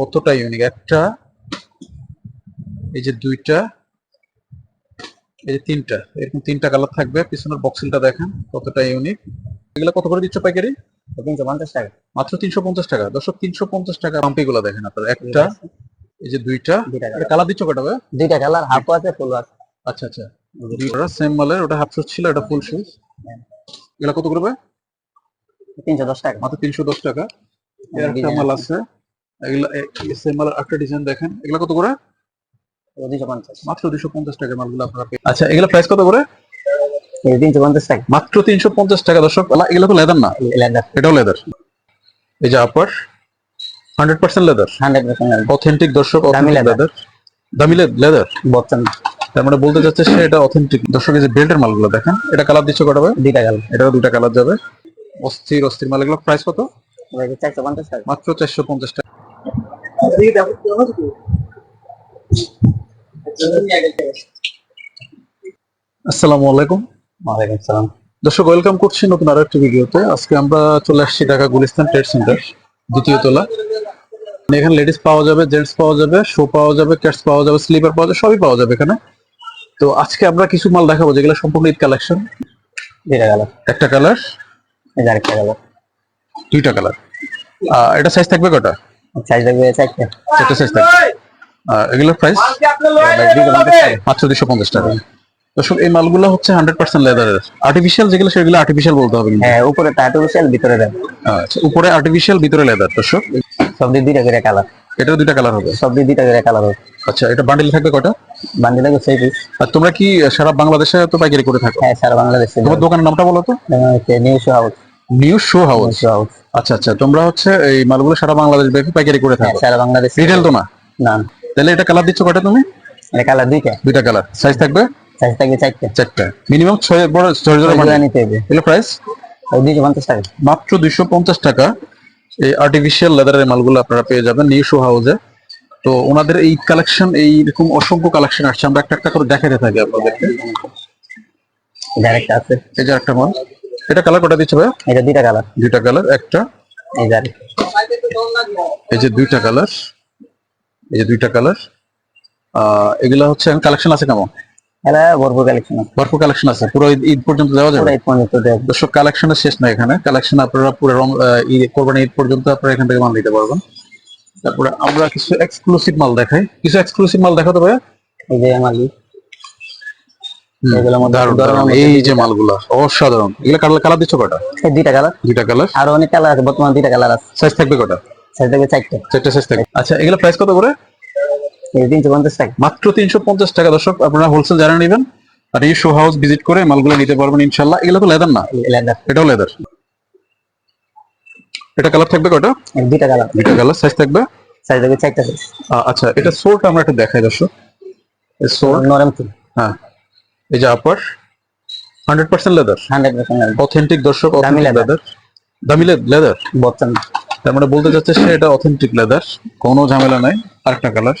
কতটা ইউনিক একটা এই যে দুইটা এই যে তিনটা এরকম তিনটা কালার থাকবে। পিছনের বক্সিলটা দেখেন কতটা ইউনিক এগুলো কত করে দিচ্ছ পাইকারি? মাত্র তিনশো পঞ্চাশ টাকা। দর্শক তিনশো পঞ্চাশ টাকা পাম্পি গুলো দেখেন আপনার। একটা এই যে দুইটা। কালার দিচ্ছ কটা দুইটা কালার হাফও আছে ফুল আছে। আচ্ছা আচ্ছা। দুইটা সেম মালের ওটা হাফ শুজ ছিল এটা ফুল শুজ এগুলো কত করবে তিনশো দশ টাকা। মাত্র তিনশো দশ টাকা। একটা মাল আছে। এগুলা সেম একটা ডিজাইন দেখেন। এগুলো কত করে? মাত্র দুশো পঞ্চাশ টাকা মালগুলো আপনারা আচ্ছা এগুলো প্রাইস কত করে? এই তিনশো পঞ্চাশ টাকা। মাত্র তিনশো পঞ্চাশ টাকা দর্শক। এগুলো তো লেদার না? লেদার এটাও লেদার এই যে upper hundred percent leather hundred percent authentic দর্শক। লেদার দামি লেদার বচ্চন তার মানে বলতে যাচ্ছে সে এটা অথেন্টিক দর্শক এই যে বেল্টের মালগুলো দেখেন এটা কালার দিচ্ছে কটা ভাই? দুইটা কালার এটাও দুটা কালার যাবে। অস্থির অস্থির মালগুলো প্রাইস কত? চারশো পঞ্চাশ টাকা। মাত্র চারশো পঞ্চাশ টাকা আসসালামু আলাইকুম ওয়ালাইকুম সালাম দর্শক ওয়েলকাম করছি নতুন আরও একটি ভিডিওতে। আজকে আমরা চলে আসছি ঢাকা গুলিস্তান ট্রেড সেন্টার দ্বিতীয় তলা। এখানে লেডিস পাওয়া যাবে জেন্টস পাওয়া যাবে শো পাওয়া যাবে ক্যাটস পাওয়া যাবে স্লিপার পাওয়া যাবে সবই পাওয়া যাবে এখানে। তো আজকে আমরা কিছু মাল দেখাবো যেগুলো সম্পূর্ণ ঈদ কালেকশন। দুইটা কালার। একটা কালার আরেকটা কালার। দুইটা কালার। এটা সাইজ থাকবে কটা সাইজ লাগবে চারটে। সাইজ থাকবে এগুলোর প্রাইস মাত্র দুশো পঞ্চাশ টাকা। দর্শক এই মালগুলো হচ্ছে হান্ড্রেড পার্সেন্ট লেদারের আর্টিফিশিয়াল যেগুলো সেগুলো আর্টিফিশিয়াল বলতে হবে হ্যাঁ উপরে আর্টিফিশিয়াল ভিতরে দেন আচ্ছা উপরে আর্টিফিশিয়াল ভিতরে লেদার দর্শক। সব দিয়ে দুইটা করে কালার এটার দুইটা কালার হবে? সব দিয়ে দুইটা করে কালার হবে। আচ্ছা এটা বান্ডিল থাকবে কটা? বান্দি লাগবে সেই পিস আর তোমরা কি সারা বাংলাদেশে তো পাইকারি করে থাকো? হ্যাঁ সারা বাংলাদেশে তোমার দোকানের নামটা বলো তো। New show house new show house আচ্ছা আচ্ছা তোমরা হচ্ছে এই মালগুলো সারা বাংলাদেশ ব্যাপী পাইকারি করে হ্যাঁ থাকো সারা বাংলাদেশে। রিটেল তো না? না। তাহলে এটা কালার দিচ্ছ কটা তুমি? এটা কালার দুইটা। দুইটা কালার সাইজ থাকবে? সাইজ থাকবে চারটে। চারটা। মিনিমাম ছয় বড় ছয় জোড়া ওই নিতে হবে। এগুলো প্রাইস ওই দুইশো পঞ্চাশ টাকা। মাত্র দুইশো পঞ্চাশ টাকা। এই আর্টিফিশিয়াল লেদারের মালগুলো আপনারা পেয়ে যাবেন নিউ শো হাউসে তো ওনাদের এই কালেকশন এইরকম অসংখ্য কালেকশন আসছে। আমরা একটা একটা করে দেখাতে থাকি আপনাদেরকে। আছে। এই যে একটা মাল। এটা কালার কটা দিচ্ছে ভাই এটা দুইটা কালার দুইটা কালার একটা। এই যে এই যে দুইটা কালার এই যে দুইটা কালার এগুলা হচ্ছে কালেকশন আছে কেমন? ভরপুর কালেকশন আছে। ভরপুর কালেকশন আছে পুরো ঈদ- পর্যন্ত দেওয়া যাবে? ঈদ পর্যন্ত দেওয়া দর্শক কালেকশনের শেষ না এখানে। কালেকশন আপনারা পুরো ঈদ কোরবানি ঈদ পর্যন্ত আপনারা এখান থেকে মাল নিতে পারবেন। তারপরে আমরা কিছু এক্সক্লুসিভ মাল দেখাই। কিছু এক্সক্লুসিভ মাল দেখাতে ভাই এই যে আমার এগুলোর মধ্যে দারুণ দারুণ। এই যে মালগুলা অসাধারণ। এগুলা কালার কালার দিচ্ছ কটা দুইটা কালার। দুইটা কালার? আরও অনেক কালার আছে বর্তমানে দুইটা কালার আছে। সাইজ থাকবে কটা সাইজ থাকবে চারটে। চারটে সাইজ থাকবে। আচ্ছা এগুলা প্রাইস কত করে? মাত্র তিনশো পঞ্চাশ টাকা। দর্শক আপনারা হোলসেল যারা নেবেন আর এই শো হাউস ভিজিট করে মালগুলো নিতে পারবেন ইনশাল্লাহ এগুলো তো লেদার না? লেদার এটাও লেদার এটা কালার থাকবে কটা দুইটা কালার। দুইটা কালার। সাইজ থাকবে? সাইজ থাকবে চারটা সাইজ আচ্ছা এটা সোলটা আমরা একটু দেখাই দর্শক। সোল নরম হ্যাঁ। এই যে upper hundred percent leather hundred percent authentic দর্শক লেদার দামি লেদার বচ্চন তার মানে বলতে যাচ্ছে সে এটা অথেন্টিক লেদার কোনো ঝামেলা নাই আরেকটা কালার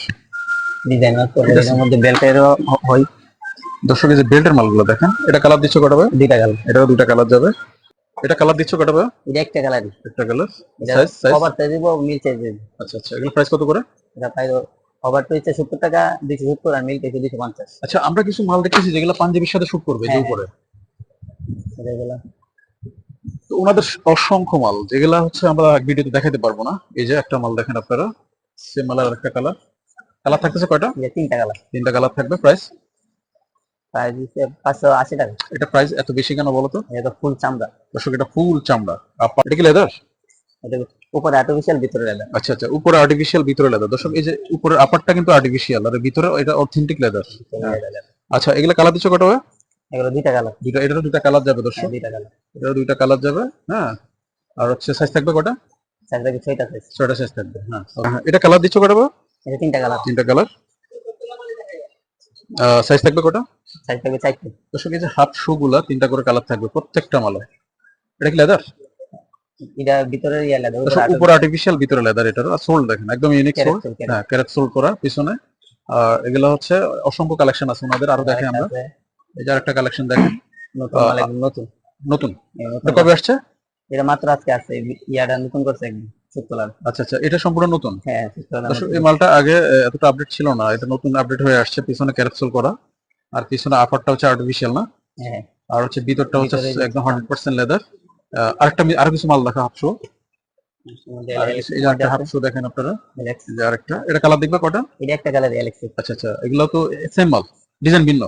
ডিজাইন আছে এর মধ্যে বেল্টেরও হয়। দর্শক এই যে বেল্টের মালগুলো দেখেন এটা কালার দিচ্ছ কটা দুইটা কালার এটাও দুটা কালার যাবে। এটা কালার দিচ্ছ কটা এটা একটা কালারই একটা কালার সাইজ সাইজ কভার চাই দিব মিল চাই আচ্ছা আচ্ছা প্রাইস কত করে? এটা কভার তো হচ্ছে সত্তর টাকা দুইশো সত্তর আর মিল চাইছে দুইশো পঞ্চাশ। আচ্ছা আমরা কিছু মাল দেখতেছি যেগুলো পাঞ্জাবির সাথে শুট করবে যে হ্যাঁ, উপরে। এগুলো। তো ওনাদের অসংখ্য মাল যেগুলা হচ্ছে আমরা ভিডিওতে দেখাতে পারব না। এই যে একটা মাল দেখেন আপনারা সেম মালের একটা কালার কালার থাকতেছে কয়টা? তিনটা কালার তিনটা কালার থাকবে প্রাইস প্রাইস দিচ্ছে পাঁচশো আশি টাকা। এটা প্রাইস এত বেশি কেন বলো তো? এটা ফুল চামড়া। দর্শক এটা ফুল চামড়া। আপার এটা কি লেদার এটা উপরে আর্টিফিশিয়াল ভিতরে লেদার আচ্ছা আচ্ছা উপরে আর্টিফিশিয়াল ভিতরে লেদার দর্শক এই যে উপরের আপারটা কিন্তু আর্টিফিশিয়াল আর ভিতরে এটা অথেন্টিক লেদার আচ্ছা এগুলা কালার দিচ্ছ কটা ভাই? এগুলো দুইটা কালার দুইটা এটারও দুইটা কালার যাবে দর্শক। দুইটা কালার এটারও দুইটা কালার যাবে হ্যাঁ। আর হচ্ছে সাইজ থাকবে কটা? সাইজ থাকবে ছয়টা সাইজ ছয়টা সাইজ থাকবে হ্যাঁ। হ্যাঁ, এটা কালার দিচ্ছ কটা? এটা তিনটা কালার তিনটা কালার সাইজ থাকবে কটা? সাইজ থাকবে চারটে। দর্শক এই যে হাফ শু গুলা তিনটা করে কালার থাকবে প্রত্যেকটা মালে এটা কি লেদার এটা ভিতরে ইয়া লেদার উপর আর্টিফিশিয়াল ভিতরে লেদার এটার সোল দেখেন একদম ইউনিক সোল হ্যাঁ ক্যারেট সোল করা পিছনে। আর এগুলো হচ্ছে অসংখ্য কালেকশন আছে ওনাদের আরও দেখে আমরা। এই যে আরেকটা কালেকশন দেখেন। নতুন নতুন। নতুন। এই নতুন এটা কবে আসছে? এটা মাত্র আজকে ইয়াটা নতুন করছে একদম আচ্ছা আচ্ছা এটা সম্পূর্ণ নতুন? হ্যাঁ এই মালটা আগে এতটা আপডেট ছিল না এটা নতুন আপডেট হয়ে আসছে পিছনে ক্যাপসুল করা। আর পিছনে আপারটা হচ্ছে আর্টিফিশিয়াল না? হ্যাঁ। আর হচ্ছে ভিতরটা হচ্ছে একদম হান্ড্রেড পার্সেন্ট লেদার আরেকটা আরও কিছু মাল দেখা হাফশো এই আরেকটা হাফশো দেখেন আপনারা। যে আরেকটা। এটা কালার দেখবে কটা? এটা একটা কালার এলেক্সি আচ্ছা আচ্ছা। এগুলো তো সেম মাল ডিজাইন ভিন্ন।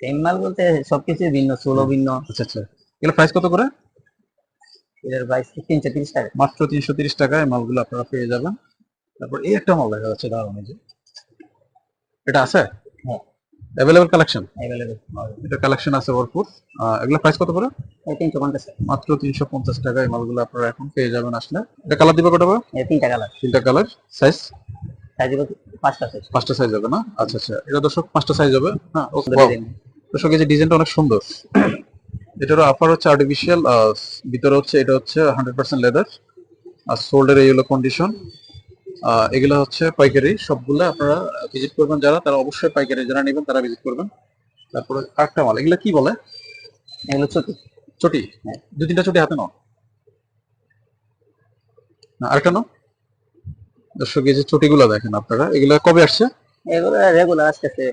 সেম মাল বলতে সবকিছু ভিন্ন সোলো ভিন্ন। আচ্ছা আচ্ছা। এগুলো প্রাইস কত করে? এটার প্রাইস তিনশো তিরিশ টাকা। মাত্র তিনশো তিরিশ টাকায় মালগুলো আপনারা পেয়ে যাবেন। তারপর এই একটা মাল দেখা যাচ্ছে দাঁড়ানো যে। এটা আছে? হ্যাঁ। অ্যাভেলেবল কালেকশন অ্যাভেলেবেল এটা কালেকশন আছে ভরপুর। এগুলো প্রাইস কত পঞ্চাশ টাকা। মাত্র তিনশো পঞ্চাশ টাকায় মালগুলো আপনারা এখন পেয়ে যাবেন আসলে। এটা কালার দিবে বা? এই তিনটা কালার তিনটা কালার সাইজ সাইজ পাঁচটা সাইজ পাঁচটা সাইজ হবে না? আচ্ছা আচ্ছা। এটা দর্শক পাঁচটা সাইজ হবে। হ্যাঁ দর্শক এই যে ডিজাইনটা অনেক সুন্দর। এটার আপার হচ্ছে আর্টিফিশিয়াল ভিতরে হচ্ছে এটা হচ্ছে হান্ড্রেড পার্সেন্ট লেদার আর সোল্ডের এই হলো কন্ডিশন এগুলো হচ্ছে পাইকারি। সবগুলো আপনারা ভিজিট করবেন যারা তারা অবশ্যই পাইকারি যারা নেবেন তারা ভিজিট করবেন। তারপরে আরেকটা মাল এগুলো কি বলে? এগুলো চটি। হ্যাঁ। দু তিনটা চটি হাতে নাও। না, আরেকটা নাও। দর্শক এই যে চটিগুলো দেখেন আপনারা এগুলো কবে আসছে? এগুলো রেগুলার আসতেছে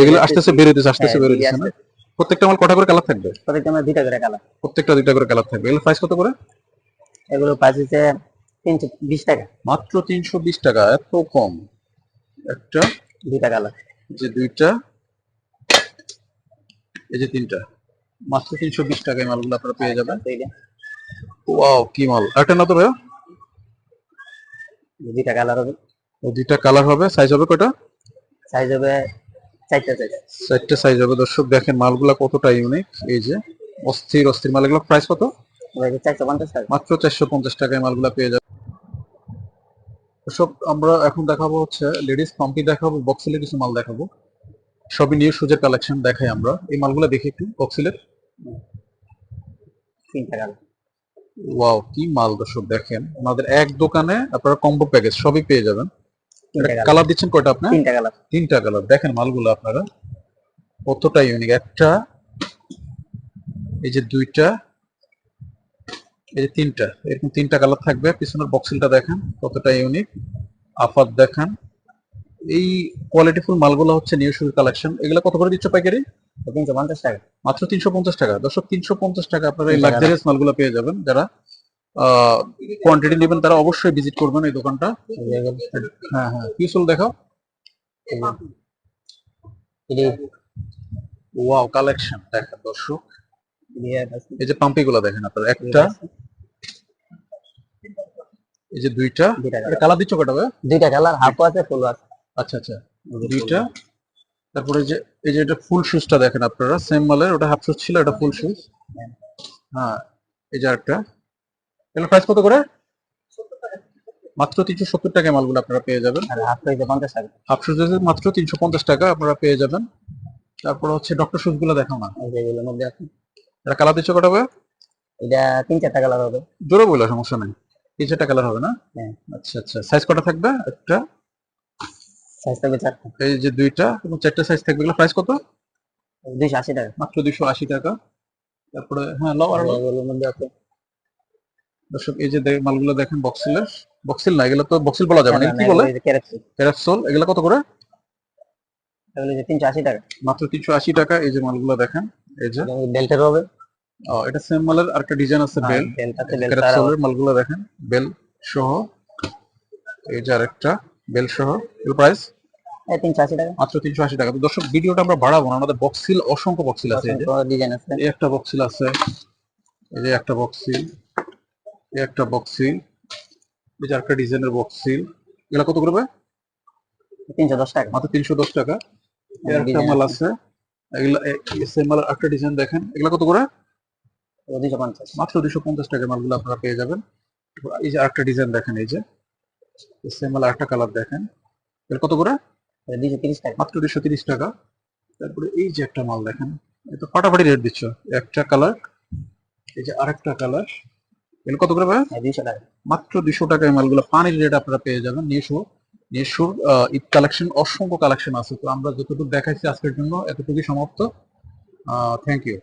এগুলো আসতেছে বেরোতেছে আসতেছে হ্যাঁ, বেরোতেছে না? প্রত্যেকটা মাল কটা করে কালার থাকবে? প্রত্যেকটা আমরা দুইটা করে কালার। প্রত্যেকটা দুইটা করে কালার থাকবে। এগুলো প্রাইস কত করে? এগুলো প্রাইস হচ্ছে তিনশো বিশ টাকা। মাত্র তিনশো বিশ টাকা এত কম। একটা দুইটা কালার। যে দুইটা এই যে তিনটা। মাত্র তিনশো বিশ টাকায় মালগুলো আপনারা পেয়ে যাবেন। ওয়াও কি মাল। একটা না তো ভাইয়া? দুইটা কালার হবে। দুইটা কালার হবে। সাইজ হবে কয়টা? সাইজ হবে চারটা সাইজ চারটে সাইজ হবে। দর্শক দেখেন মালগুলা কতটা ইউনিক এই যে অস্থির অস্থির মাল। এগুলো প্রাইস কত? চারশো পঞ্চাশ টাকা। মাত্র চারশো পঞ্চাশ টাকায় মালগুলা পেয়ে যাবে দর্শক আমরা এখন দেখাবো হচ্ছে লেডিস পাম্পি দেখাবো বক্সিলের কিছু মাল দেখাবো। সবই নিউ সুজের কালেকশন দেখাই আমরা। এই মালগুলো দেখি একটু বক্সিলের ওয়াও কি মাল দর্শক দেখেন। আমাদের এক দোকানে আপনারা কম্বো প্যাকেজ সবই পেয়ে যাবেন। কালার দিচ্ছেন কয়টা আপনার তিনটা কালার তিনটা কালার দেখেন মালগুলো আপনারা। কতটা ইউনিক একটা এই যে দুইটা এই যে তিনটা এরকম তিনটা কালার থাকবে। পিছনের বক্সিলটা দেখেন কতটা ইউনিক আফাত দেখেন। এই কোয়ালিটিফুল মালগুলো হচ্ছে নিউ শুরু কালেকশন এগুলো কত করে দিচ্ছ পাইকারি? তিনশো পঞ্চাশ টাকা। মাত্র তিনশো পঞ্চাশ টাকা। দর্শক তিনশো পঞ্চাশ টাকা আপনারা এই লাক্সারিয়াস মালগুলো পেয়ে যাবেন। যারা কোয়ান্টিটি নেবেন তারা অবশ্যই ভিজিট করবেন এই দোকানটা। হ্যাঁ হ্যাঁ। পিউসুল দেখাও? ওয়াও কালেকশন দেখেন দর্শক। এই যে পাম্পি গুলা দেখেন আপনারা একটা এই যে দুইটা এটা কালার দিচ্ছ কটা ভাই? দুইটা কালার হাফও আছে ফুলও আছে। আচ্ছা আচ্ছা দুইটা। তারপরে যে এই যে এটা ফুল শুজটা দেখেন আপনারা সেম মালের ওটা হাফ শুজ ছিল এটা ফুল শুজ হ্যাঁ এই যে একটা এগুলো প্রাইস কত করে? মাত্র তিনশো সত্তর টাকায় মালগুলো আপনারা পেয়ে যাবেন। আর হাফ হাফ শুজ মাত্র তিনশো পঞ্চাশ টাকা আপনারা পেয়ে যাবেন। তারপর হচ্ছে ডক্টর শুজগুলো দেখাও না। এগুলোর মধ্যে আছে। এটা কালার দিচ্ছ কটা ভাই? এটা তিন চারটা কালার হবে। জোরে বলল সমস্যা নেই। এই যেটা কালার হবে না? হ্যাঁ। আচ্ছা আচ্ছা। সাইজ কটা থাকবে? একটা। সাইজ থাকবে চারটা। এই যে দুইটা এবং চারটা সাইজ থাকবে এগুলো প্রাইস কত? দুইশো আশি টাকা। মাত্র দুইশো আশি টাকা। তারপরে হ্যাঁ লাও আর। মধ্যে আছে দর্শক এই যে মালগুলো দেখেন বক্সিলের বক্সিল না এগুলো তো বক্সিল বলা যাবে না। কি বলে? ক্যারেক্টার প্যারাসোল এগুলো কত করে? এগুলো যে তিনশো আশি টাকা। মাত্র তিনশো আশি টাকা। এই যে মালগুলো দেখেন এই যে। বেল্টের হবে? এটা সেম মালের আরেকটা ডিজাইন আছে বেল। আছে বেল্ট প্যারাসোলের মালগুলো দেখেন বেল সহ। এই যে আরেকটা বেল সহ। এর প্রাইস মাত্র তিনশো আশি টাকা। তো দর্শক ভিডিওটা আমরা বাড়াবো না আমাদের বক্সিল অসংখ্য বক্সিল আছে এই একটা বক্সিল আছে। এই যে একটা বক্সিল এই একটা বক্সিল এই যে একটা ডিজাইনের বক্সিল এগুলা কত করবে তিনশো দশ টাকা। মাত্র তিনশো দশ টাকা। একটা মাল আছে। এগুলা সেম মাল একটা ডিজাইন দেখেন। এগুলা কত করে? দুইশো পঞ্চাশ। মাত্র দুশো পঞ্চাশ টাকা মালগুলো আপনারা পেয়ে যাবেন। এই যে আরেকটা ডিজাইন দেখেন এই যে সেম মাল একটা কালার দেখেন। এর কত করে? দুইশো তিরিশ টাকা। মাত্র দুশো তিরিশ টাকা। তারপরে এই যে একটা মাল দেখেন এটা ফাটাফাটি রেট দিচ্ছ। একটা কালার এই যে আরেকটা কালার এগুলো কত করে ভাই? দুইশো টাকা। মাত্র দুশো টাকায় মালগুলো পানির রেট আপনারা পেয়ে যাবেন। নিশো নিশুর ঈদ কালেকশন অসংখ্য কালেকশন আছে। তো আমরা যতটুকু দেখাইছি আজকের জন্য এতটুকুই সমাপ্ত। Thank you